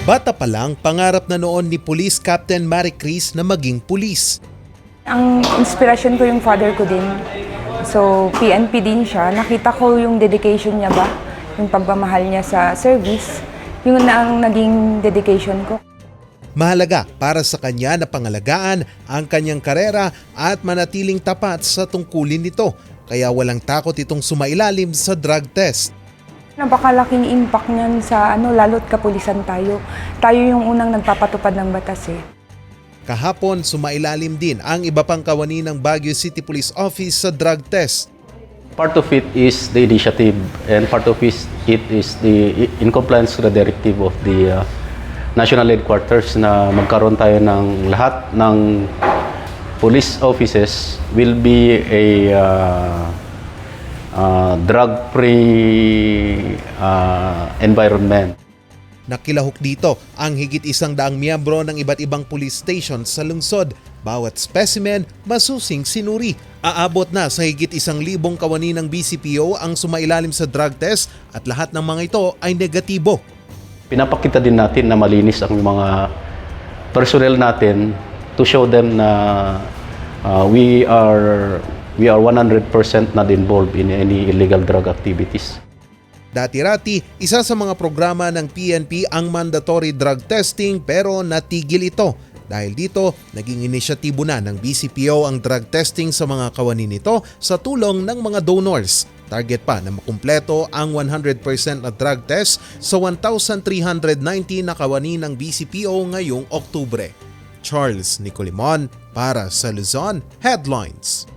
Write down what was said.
Bata pa lang, pangarap na noon ni Police Captain Marie Chris na maging pulis. Ang inspirasyon ko yung father ko din. So, PNP din siya. Nakita ko yung dedication niya ba, yung pagmamahal niya sa service. Yun na ang naging dedication ko. Mahalaga para sa kanya na pangalagaan ang kanyang karera at manatiling tapat sa tungkulin nito. Kaya walang takot itong sumailalim sa drug test. Napakalaking impact niyan sa ano, lalo't kapulisan tayo. Tayo yung unang nagpapatupad ng batas eh. Kahapon, sumailalim din ang iba pang kawani ng Baguio City Police Office sa drug test. Part of it is the initiative and part of it it is the in compliance to the directive of the uh, national headquarters na magkaroon tayo ng lahat ng police offices will be a uh, uh, drug-free uh, environment. Nakilahok dito ang higit isang daang miyembro ng iba't ibang police station sa lungsod. Bawat specimen masusing sinuri. Aabot na sa higit isang libong kawani ng BCPO ang sumailalim sa drug test at lahat ng mga ito ay negatibo. Pinapakita din natin na malinis ang mga personnel natin to show them na uh, we are we are 100% not involved in any illegal drug activities. Dati-rati, isa sa mga programa ng PNP ang mandatory drug testing pero natigil ito. Dahil dito, naging inisyatibo na ng BCPO ang drug testing sa mga kawani nito sa tulong ng mga donors. Target pa na makumpleto ang 100% na drug test sa 1,390 na kawani ng BCPO ngayong Oktubre. Charles Nicolimon para sa Luzon Headlines.